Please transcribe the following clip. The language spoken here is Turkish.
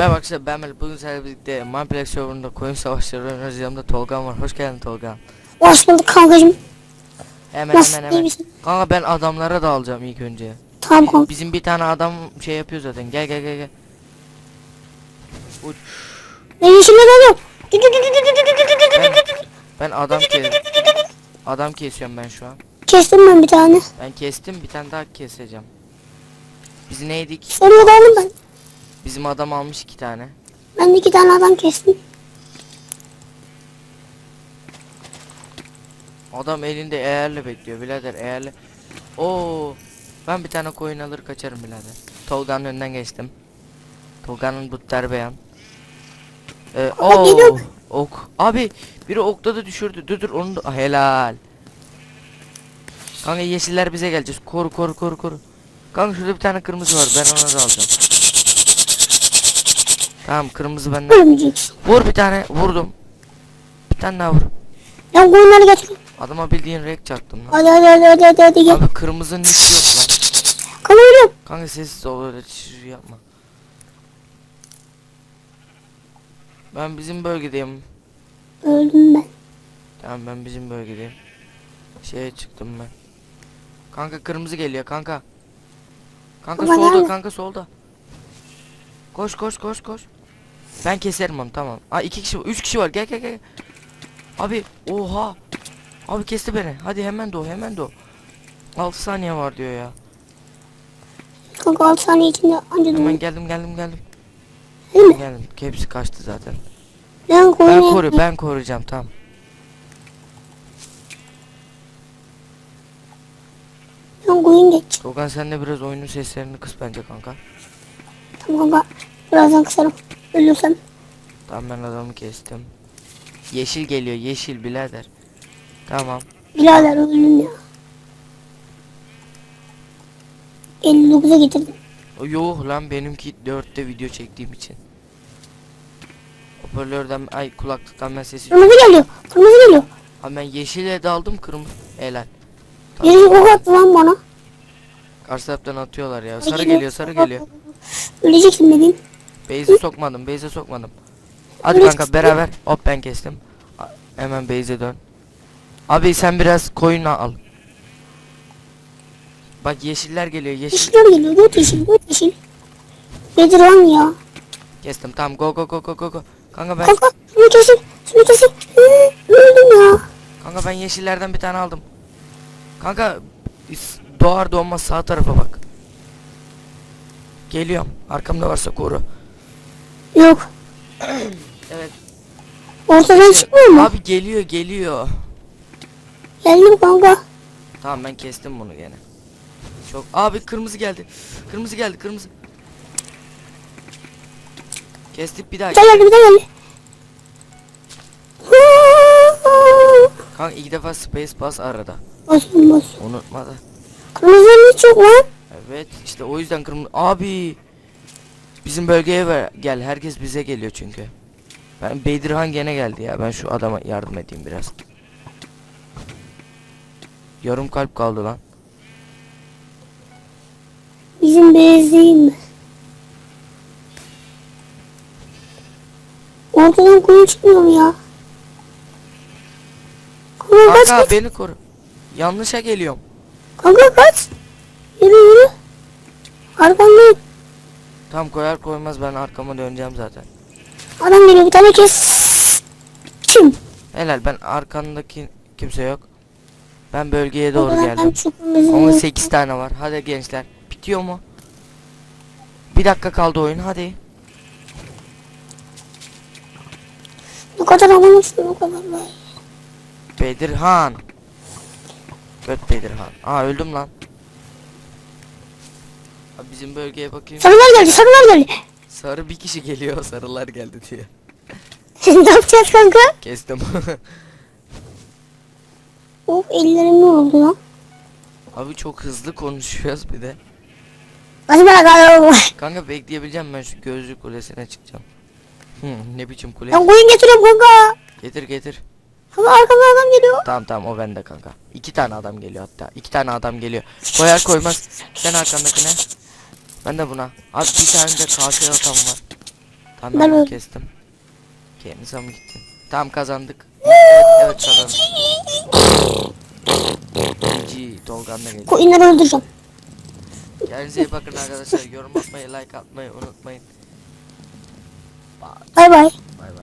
Arkadaşlar ben Melih bugün sizlerle birlikte Mineplex serverında koyun savaşları oynuyoruz yanımda Tolga var hoş geldin Tolga Hoş bulduk kankacım. Hemen Nasıl hemen hemen misin? Kanka ben adamlara dalacağım ilk önce Tamam kanka. Bizim bir tane adam şey yapıyor zaten gel gel gel gel Uç. Ne yeşille dalıyorum. Ben adam kes Adam kesiyorum ben şu an Kestim ben bir tane. Ben kestim bir tane daha keseceğim Biz neydik Sonra daldım ben. Bizim adam almış iki tane. Ben de iki tane adam kestim. Adam elinde eğerle bekliyor birader eğerle. Oo ben bir tane koyun alır kaçarım birader. Tolga'nın önünden geçtim. Tolga'nın bu terbeyan. Ee, oo, ok. abi biri okta da düşürdü. Dur dur onu da Ah, helal. Kanka yeşiller bize gelecek. Koru koru koru koru. Kanka şurada bir tane kırmızı var. Ben ona da alacağım Tamam kırmızı benden Ölmeyeceksin. Vur bir tane vurdum Bir tane daha vur Ben koyunları getiriyorum. Adama bildiğin rek çaktım lan Hadi hadi hadi hadi hadi, hadi gel. Abi kırmızının hiç yok lan. Kanka ölüyorum. Kanka sessiz ol öyle çiş yapma. Ben bizim bölgedeyim. Öldüm ben. Tamam ben bizim bölgedeyim. Şeye çıktım ben. Kanka kırmızı geliyor kanka. Kanka Ama solda nerede? kanka solda. Koş koş koş koş. Ben keserim onu tamam. Aa iki kişi üç kişi var gel gel gel. Abi oha. Abi kesti beni. Hadi hemen doğ hemen doğ. 6 saniye var diyor ya. Kanka 6 saniye içinde anca Hemen geldim geldim geldim. Değil mi? Geldim. Hepsi kaçtı zaten. Ben Ben koru ben koruyacağım tamam. Ben koyun geç. Togan sen de biraz oyunun seslerini kıs bence kanka. Tamam kanka. Birazdan kısarım. Ölürsem. Tamam ben adamı kestim. Yeşil geliyor yeşil birader. Tamam. Birader öldüm ya. 59'a getirdim. Yok lan benimki 4'te video çektiğim için. Hoparlörden ay kulaklıktan ben sesi Kırmızı geliyor. Kırmızı geliyor. Abi ben yeşile daldım kırmızı helal. Birisi ok attı lan bana. Karşı taraftan atıyorlar ya. Sarı geliyor sarı geliyor. Öleceksin dediğim. Beyze sokmadım beyze sokmadım. Hadi Öyle kanka çıktı. beraber. Hop ben kestim. A- Hemen beyze dön. Abi sen biraz koyun al. Bak yeşiller geliyor yeşil. Yeşiller geliyor. Dört yeşil. Dört yeşil. Nedir lan ya? Kestim tamam go go go go go go. Kanka ben Kanka şunu kesin. Şunu kesin. Hı, Öldüm ya. kanka ben yeşillerden bir tane aldım. Kanka is- doğar doğmaz sağ tarafa bak. Geliyorum. Arkamda varsa koru. Yok. Evet. Ortadan çıkmıyor mu? Abi geliyor geliyor. Geldim kanka. Tamam ben kestim bunu gene. Çok abi kırmızı geldi. Kırmızı geldi kırmızı. Kestik bir daha. Daha geldi bir daha geldi. Kanka iki defa space bas arada. Basın bas. Unutma da. Kırmızının hiç yok lan. Evet işte o yüzden kırmızı. Abi. Bizim bölgeye ver. gel. Herkes bize geliyor çünkü. Ben Bedirhan gene geldi ya. Ben şu adama yardım edeyim biraz. Yarım kalp kaldı lan. Bizim mi? Ortadan koyun çıkmıyor mu ya? Kanka kaç Kanka kaç. beni koru. Yanlışa geliyorum. Kanka kaç. Tam koyar koymaz ben arkama döneceğim zaten. Adam geliyor bir tane kes. Kim? Helal ben arkandaki kimse yok. Ben bölgeye doğru Ben geldim. kırmızıyı- 18 tane var. Hadi gençler. Bitiyor mu? Bir dakika kaldı oyun hadi. Ne kadar amanırsın o kadar be. Bedirhan. Göt Bedirhan. Aa öldüm lan. Abi bizim bölgeye bakayım. Sarılar geldi sarılar geldi. Sarı bir kişi geliyor. Sarılar geldi diye. ne yapacağız kanka? Kestim. Of ellerim ne oldu lan? Abi çok hızlı konuşuyoruz bir de. Hadi bana kalma. Kanka bekleyebileceğim ben şu gözlük kulesine çıkacağım. Hı, ne biçim kule? Ben koyun getiriyorum kanka. Getir getir. Ama arkamda adam geliyor. Tamam tamam o bende kanka. İki tane adam geliyor hatta. İki tane adam geliyor. Koyar koymaz. Sen arkandakine. Ben de buna. Abi bir tane de katil adam var. Tamam Ben ben kestim. Kendinize mi gittin? Tamam kazandık. Evet, evet kazandık. GG Tolgan da geldi. Koyunları öldüreceğim. Kendinize iyi bakın arkadaşlar. Yorum atmayı, like atmayı unutmayın. Bay bay. Bay bay.